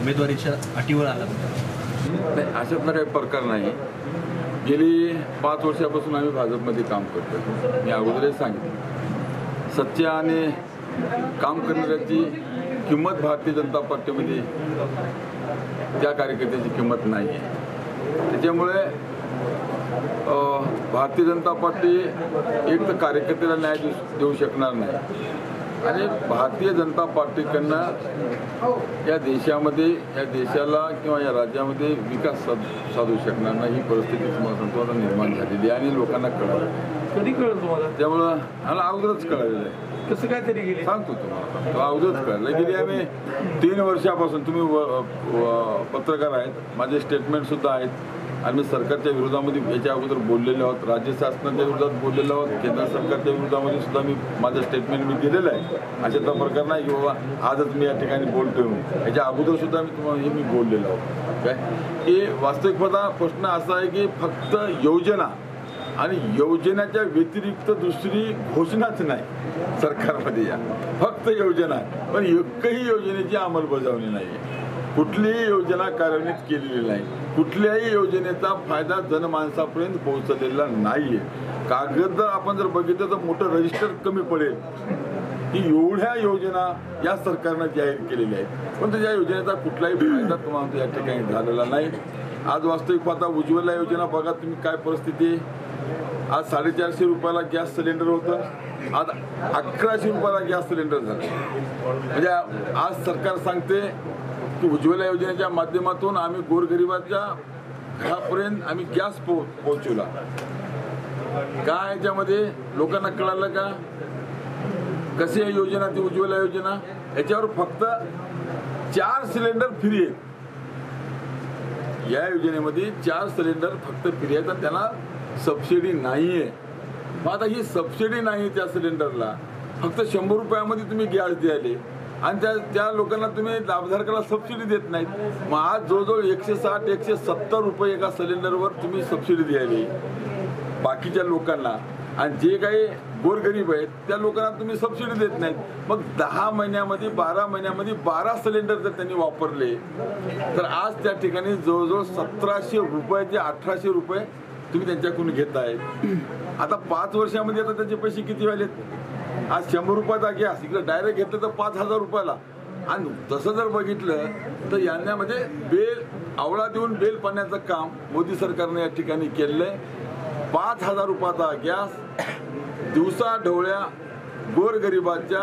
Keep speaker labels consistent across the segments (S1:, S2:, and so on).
S1: उमेदवारीच्या अटीवर आला
S2: नाही अशातला काही प्रकार नाही. गेली पाच वर्षापासून आम्ही भाजपमध्ये काम करतो मी अगोदरच सांगितलं. सच्च्या आणि काम करणाऱ्याची किंमत भारतीय जनता पार्टीमध्ये त्या कार्यकर्त्याची किंमत नाही आहे त्याच्यामुळे भारतीय जनता पार्टी एक तर कार्यकर्त्याला न्याय देऊ देऊ शकणार नाही. आणि भारतीय जनता पार्टीकडनं या देशामध्ये या देशाला किंवा या राज्यामध्ये विकास साध साधू शकणार नाही ही परिस्थिती तुम्हाला सांगतो आता निर्माण झालेली आहे आणि लोकांना कळालं.
S3: कधी कळलं तुम्हाला?
S2: त्यामुळं मला अगोदरच कळलेलं आहे.
S3: कसं काय तरी गेली?
S2: सांगतो तुम्हाला. तो अगोदरच कळलं गेली आम्ही तीन वर्षापासून तुम्ही पत्रकार आहेत. माझे स्टेटमेंटसुद्धा आहेत. आणि सरकारच्या विरोधामध्ये याच्या अगोदर बोललेलो आहोत राज्य शासनाच्या विरोधात बोललेलो आहोत केंद्र सरकारच्या विरोधामध्ये सुद्धा मी माझं स्टेटमेंट मी दिलेलं आहे. अशाचा प्रकार नाही की बाबा आजच मी या ठिकाणी बोलतोय म्हणून. याच्या अगोदर सुद्धा मी तुम्हाला हे मी बोललेलो आहोत. काय? की वास्तविकता प्रश्न असा आहे की फक्त योजना आणि योजनेच्या व्यतिरिक्त दुसरी घोषणाच नाही सरकारमध्ये या. फक्त योजना. पण एकही योजनेची अंमलबजावणी नाही आहे कुठलीही योजना कार्यान्वित केलेली नाही. कुठल्याही योजनेचा फायदा जनमानसापर्यंत पोहोचलेला नाही आहे कागद जर आपण जर बघितलं तर मोठं रजिस्टर कमी पडेल. की एवढ्या योजना या सरकारनं जाहीर केलेल्या आहेत. पण त्या योजनेचा कुठलाही फायदा तुम्हाला या ठिकाणी झालेला नाही. आज वास्तविक पाहता उज्ज्वला योजना बघा तुम्ही काय परिस्थिती आहे. आज साडेचारशे रुपयाला गॅस सिलेंडर होतं. आज अकराशे रुपयाला गॅस सिलेंडर झालं. म्हणजे आज सरकार सांगते उज्ज्वला योजनेच्या माध्यमातून आम्ही गोरगरिबाच्या घरापर्यंत आम्ही गॅस पो पोहोचवला. काय याच्यामध्ये लोकांना कळालं का? कशी आहे योजना ती उज्ज्वला योजना? याच्यावर फक्त चार सिलेंडर फ्री आहेत. या योजनेमध्ये चार सिलेंडर फक्त फ्री आहेत आणि त्यांना सबसिडी नाही आहे मग आता ही सबसिडी नाही त्या सिलेंडरला. फक्त शंभर रुपयामध्ये तुम्ही गॅस द्यायले. आणि त्या त्या लोकांना तुम्ही लाभधारकाला सबसिडी देत नाहीत. मग आज जवळजवळ एकशे साठ एकशे सत्तर रुपये एका सिलेंडरवर तुम्ही सबसिडी द्यायली. बाकीच्या लोकांना. आणि जे काही गोरगरीब आहेत त्या लोकांना तुम्ही सबसिडी देत नाहीत. मग दहा महिन्यामध्ये बारा महिन्यामध्ये बारा सिलेंडर जर त्यांनी वापरले तर आज त्या ठिकाणी जवळजवळ सतराशे रुपये ते अठराशे रुपये तुम्ही त्यांच्याकडून घेत आहेत आता पाच वर्षामध्ये आता त्याचे पैसे किती व्हायलेत? आज शंभर रुपयाचा गॅस इकडे डायरेक्ट घेतलं तर पाच हजार रुपयाला. आणि तसं जर बघितलं तर यांना म्हणजे बेल आवळा देऊन बेल पाण्याचं काम मोदी सरकारने या ठिकाणी केलेलं आहे पाच हजार रुपयाचा गॅस दिवसा ढवळ्या गोरगरिबाच्या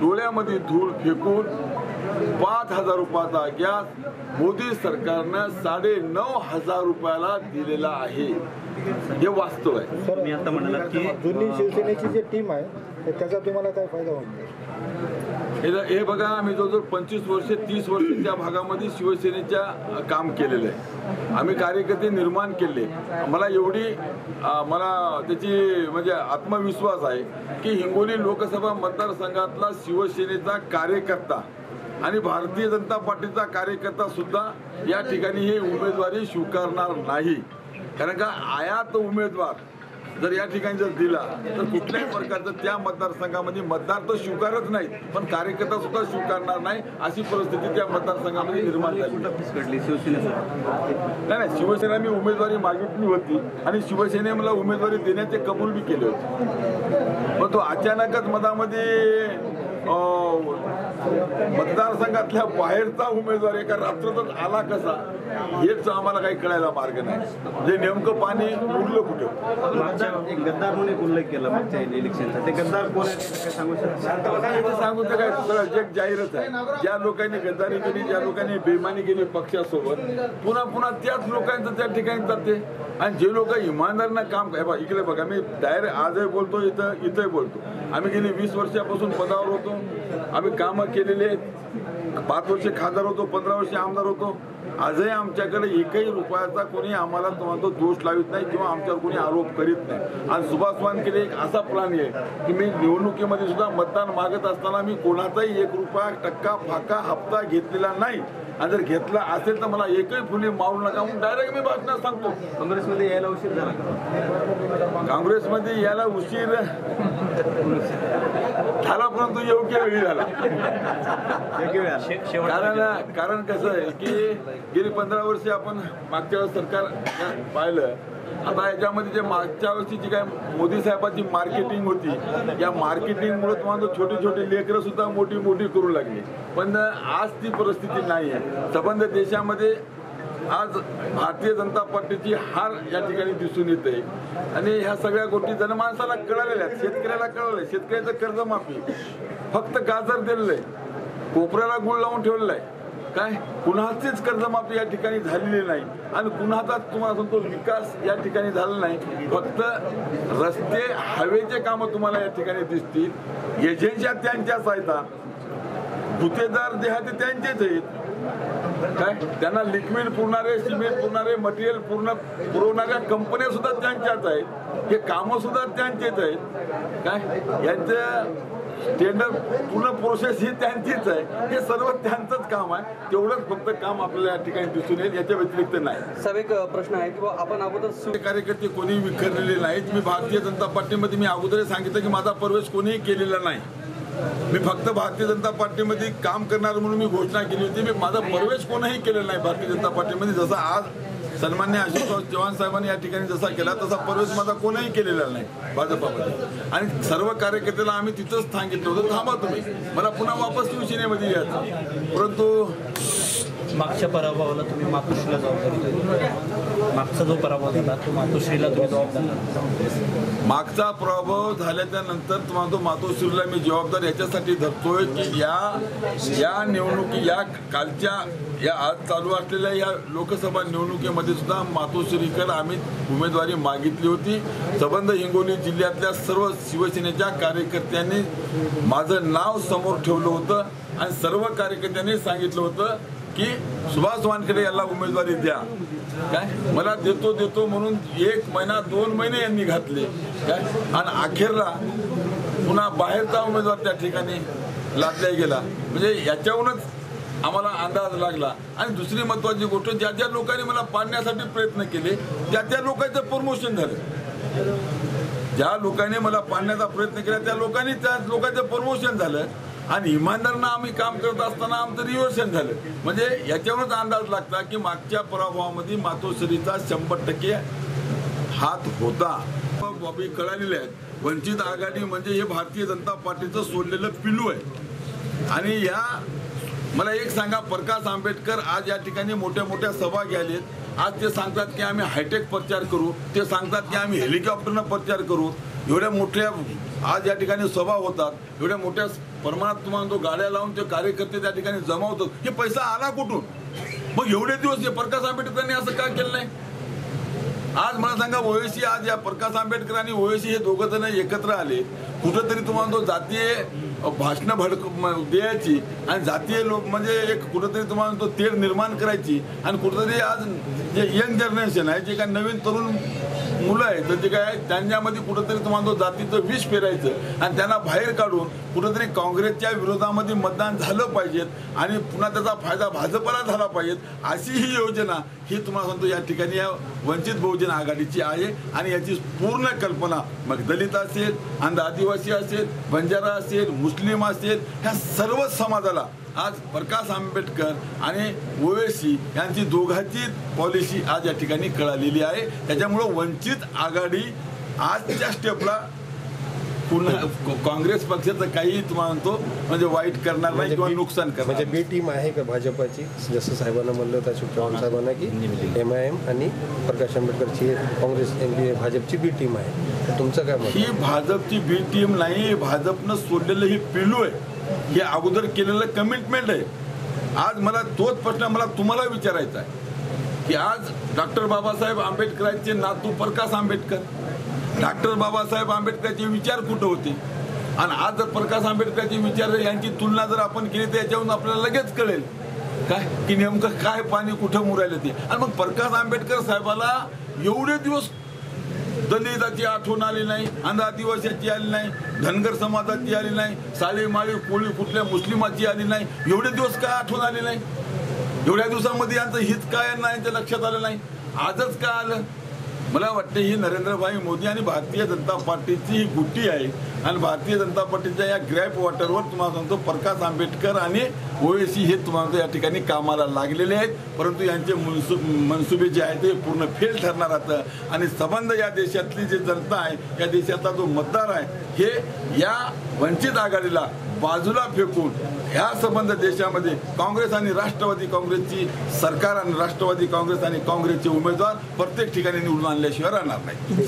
S2: डोळ्यामध्ये धूळ फेकून पाच हजार रुपयाचा गॅस मोदी सरकारनं साडे नऊ हजार रुपयाला दिलेला आहे. हे वास्तव आहे.
S1: मी आता म्हणालात की
S4: जुनी शिवसेनेची जी टीम आहे तर त्याचा तुम्हाला काय फायदा होईल
S2: हे हे बघा आम्ही जवळजवळ पंचवीस वर्ष तीस वर्ष त्या भागामध्ये शिवसेनेच्या काम केलेलं आहे. आम्ही कार्यकर्ते निर्माण केले. मला एवढी मला त्याची म्हणजे आत्मविश्वास आहे की हिंगोली लोकसभा मतदारसंघातला शिवसेनेचा कार्यकर्ता आणि भारतीय जनता पार्टीचा कार्यकर्ता सुद्धा या ठिकाणी ही उमेदवारी स्वीकारणार नाही. कारण का आयात उमेदवार जर या ठिकाणी जर दिला तर कुठल्याही प्रकारचं त्या मतदारसंघामध्ये मतदार तर स्वीकारत नाहीत पण कार्यकर्ता सुद्धा स्वीकारणार नाही अशी परिस्थिती त्या मतदारसंघामध्ये निर्माण झाली. नाही नाही शिवसेना मी उमेदवारी मागितली होती आणि शिवसेने मला उमेदवारी देण्याचे कबूल बी केले होते. पण तो अचानकच मधामध्ये मतदारसंघातल्या बाहेरचा उमेदवार एका रात्रातच आला कसा हेच आम्हाला काही कळायला मार्ग नाही. जे नेमकं पाणी उरलं कुठं?
S1: गद्दार म्हणून उल्लेख केला मागच्या इलेक्शनचा ते गद्दार कोण सांगू शकता?
S2: तर काय सगळं जग जाहीरच आहे. ज्या लोकांनी गद्दारी केली ज्या लोकांनी बेमानी केली पक्षासोबत पुन्हा पुन्हा त्याच लोकांचं त्या ठिकाणी जाते. आणि जे लोक इमानदारीनं काम हे बघा इकडे बघा मी डायरेक्ट आजही बोलतो इथं इथंही बोलतो. आम्ही गेली वीस वर्षापासून पदावर होतो. आम्ही कामं केलेली आहेत. पाच वर्ष खासदार होतो पंधरा वर्ष आमदार होतो. आजही आमच्याकडे एकही रुपयाचा कोणी आम्हाला तुम्हाला तो दोष लावित नाही किंवा आमच्यावर कोणी आरोप करीत नाही. आणि सुभाष वानखेडे एक असा प्लॅन आहे की मी निवडणुकीमध्ये सुद्धा मतदान मागत असताना मी कोणाचाही एक रुपया टक्का फाका हप्ता घेतलेला नाही. आणि जर घेतला असेल तर मला एकही फुली मारू नका म्हणून डायरेक्ट मी भाषणात सांगतो.
S1: काँग्रेसमध्ये यायला उशीर झाला
S2: काँग्रेसमध्ये याला उशीर झाला परंतु योग्य वेळी झाला. कारण कारण कसं आहे की गेली पंधरा वर्षे आपण मागच्या वेळेस सरकार पाहिलं. आता याच्यामध्ये जे मागच्या वर्षी जी काय मोदी साहेबांची मार्केटिंग होती या मार्केटिंगमुळे तुम्हाला छोटी छोटी लेकरं सुद्धा मोठी मोठी करू लागली. पण आज ती परिस्थिती नाही आहे संबंध देशामध्ये आज भारतीय जनता पार्टीची हार या ठिकाणी दिसून येते. आणि ह्या सगळ्या गोष्टी जनमानसाला कळालेल्या आहेत. शेतकऱ्याला कळालं शेतकऱ्याचं कर्जमाफी. फक्त गाजर दिलेलं आहे कोपऱ्याला गुळ लावून ठेवलेलं आहे काय? कुणाचीच कर्जमाफी या ठिकाणी झालेली नाही. आणि कुणाचा तुम्हाला सांगतो विकास या ठिकाणी झाला नाही. फक्त रस्ते हवेचे कामं तुम्हाला या ठिकाणी दिसतील. एजन्स्या त्यांच्याच आहेत. गुत्तेदार जे आहेत ते त्यांचेच आहेत. काय? त्यांना लिक्विड पुरणारे सिमेंट पुरणारे मटेरियल पूर्ण पुरवणाऱ्या कंपन्या सुद्धा त्यांच्याच आहेत. हे कामं सुद्धा त्यांचेच आहेत. काय? यांचं टेंडर पूर्ण प्रोसेस ही त्यांचीच आहे. हे सर्व त्यांचंच काम आहे. तेवढंच फक्त काम आपल्याला या ठिकाणी दिसून येईल याच्या व्यतिरिक्त नाही.
S5: साहेब एक प्रश्न आहे की आपण अगोदर
S2: कार्यकर्ते कोणी विखरलेले नाहीत. मी भारतीय जनता पार्टीमध्ये मी अगोदरच सांगितलं की माझा प्रवेश कोणीही केलेला नाही. मी फक्त भारतीय जनता पार्टीमध्ये काम करणार म्हणून मी घोषणा केली होती. मी माझा प्रवेश कोणाही केलेला नाही भारतीय जनता पार्टीमध्ये. जसा आज सन्मान्य आशुतोष चव्हाण साहेबांनी या ठिकाणी जसा केला तसा प्रवेश माझा कोणीही केलेला नाही भाजपामध्ये. आणि सर्व कार्यकर्त्याला आम्ही तिथंच सांगितलं होतं. थांबा तुम्ही. मला पुन्हा वापस शिवसेनेमध्ये यायचं. परंतु
S6: मागच्या पराभवाला तुम्ही मातोश्रीला जबाबदारी मागचा जो पराभव झाला तो मातोश्रीला तुम्ही जबाबदार
S2: मागचा पराभव झाल्याच्यानंतर तुम्हाला तो मातोश्रीला मी जबाबदार याच्यासाठी धरतोय की या या निवडणुकी या कालच्या या आज चालू असलेल्या या लोकसभा निवडणुकीमध्ये सुद्धा मातोश्रीकर आम्ही उमेदवारी मागितली होती. सबंध हिंगोली जिल्ह्यातल्या सर्व शिवसेनेच्या कार्यकर्त्यांनी माझं नाव समोर ठेवलं होतं आणि सर्व कार्यकर्त्यांनी सांगितलं होतं की सुभाष वानखेडे याला उमेदवारी द्या. काय? मला देतो देतो म्हणून एक महिना दोन महिने यांनी घातले. काय? आणि अखेरला पुन्हा बाहेरचा उमेदवार त्या ठिकाणी लादल्या गेला. म्हणजे याच्याहूनच आम्हाला अंदाज लागला. आणि दुसरी महत्वाची गोष्ट ज्या ज्या लोकांनी मला पाडण्यासाठी प्रयत्न केले त्या त्या लोकांचं प्रमोशन झालं. ज्या लोकांनी मला पाडण्याचा प्रयत्न केला त्या लोकांनी त्या लोकांचं प्रमोशन झालं. आणि इमानदारांना आम्ही काम करत असताना आमचं रिव्हर्शन झालं. म्हणजे याच्यावरच अंदाज लागता की मागच्या पराभवामध्ये मातोश्रीचा शंभर टक्के हात होता. बाबी कळालेले आहेत. वंचित आघाडी म्हणजे हे भारतीय जनता पार्टीचं सोडलेलं पिलू आहे. आणि या मला एक सांगा प्रकाश आंबेडकर आज या ठिकाणी मोठ्या मोठ्या सभा घ्यालेत आज ते सांगतात की आम्ही हायटेक प्रचार करू. ते सांगतात की आम्ही हेलिकॉप्टरनं प्रचार करू. एवढ्या मोठ्या आज या ठिकाणी सभा होतात एवढ्या मोठ्या प्रमाणात तुम्हाला तो गाड्या लावून ते कार्यकर्ते त्या ठिकाणी जमा हे पैसा आला कुठून? मग एवढे दिवस हे प्रकाश आंबेडकरांनी असं का केलं नाही? आज मला सांगा ओवेसी आज या प्रकाश आंबेडकर आणि ओवेसी हे दोघं जण एकत्र आले कुठंतरी तुम्हाला तो जातीय भाषणं भडक द्यायची आणि जातीय लोक म्हणजे एक कुठंतरी तुम्हाला तो तेढ निर्माण करायची आणि कुठंतरी आज जे यंग जनरेशन आहे जे काय नवीन तरुण मुलं आहेत तर जे काय त्यांच्यामध्ये कुठंतरी तुम्हाला तो जातीचं विष पेरायचं आणि त्यांना बाहेर काढून कुठंतरी काँग्रेसच्या विरोधामध्ये मतदान झालं पाहिजेत आणि पुन्हा त्याचा फायदा भाजपला झाला पाहिजेत अशी ही योजना ही तुम्हाला सांगतो या ठिकाणी या वंचित बहुजन आघाडीची आहे आणि याची पूर्ण कल्पना मग दलित असेल अंध आदिवासी असेल बंजारा असेल मुस्लिम असेल ह्या सर्व समाजाला आज प्रकाश आंबेडकर आणि ओवेसी यांची दोघांची पॉलिसी आज या ठिकाणी कळालेली आहे. त्याच्यामुळं वंचित आघाडी आजच्या स्टेपला पुन्हा काँग्रेस पक्षाचं काही म्हणतो म्हणजे वाईट करणार नाही किंवा नुकसान करणार
S7: म्हणजे बी टीम आहे का भाजपाची? जसं साहेबांना म्हणलं होतं चव्हाण साहेबांना की एम आय एम आणि प्रकाश आंबेडकरची काँग्रेस एम भाजपची बी टीम आहे. तुमचं काय
S2: ही भाजपची बी टीम नाही भाजपनं सोडलेलं हे पिलू आहे. हे अगोदर केलेलं कमिटमेंट आहे. आज मला तोच प्रश्न मला तुम्हाला विचारायचा आहे. की आज डॉक्टर बाबासाहेब आंबेडकरांचे नातू प्रकाश आंबेडकर डॉक्टर बाबासाहेब आंबेडकरांचे विचार कुठं होते? आणि आज जर प्रकाश आंबेडकरांचे विचार यांची तुलना जर आपण केली तर याच्यावरून आपल्याला लगेच कळेल. काय? की नेमकं काय पाणी कुठं मुरायला ते? आणि मग प्रकाश आंबेडकर साहेबाला एवढे दिवस दलिताची आठवण आली नाही अंध आदिवासीची आली नाही धनगर समाजाची आली नाही साळी माळी कोळी कुठल्या मुस्लिमाची आली नाही एवढे दिवस काय आठवण आली नाही? एवढ्या दिवसामध्ये यांचं हित काय यांना यांच्या लक्षात आलं नाही. आजच काय आलं? मला वाटते ही नरेंद्रभाई मोदी आणि भारतीय जनता पार्टीची ही गुट्टी आहे. आणि भारतीय जनता पार्टीच्या या ग्रॅप वॉटरवर तुम्हाला सांगतो प्रकाश आंबेडकर आणि ओवेसी हे तुम्हाला या ठिकाणी कामाला लागलेले आहेत. परंतु यांचे मनसु मनसुबे जे आहेत ते पूर्ण फेल ठरणार आता आणि संबंध या देशातली जी जनता आहे या देशातला जो मतदार आहे हे या वंचित आघाडीला बाजूला फेकून ह्या संबंध देशामध्ये काँग्रेस आणि राष्ट्रवादी काँग्रेसची सरकार आणि राष्ट्रवादी काँग्रेस आणि काँग्रेसचे उमेदवार प्रत्येक ठिकाणी निवडून आणल्याशिवाय राहणार नाही.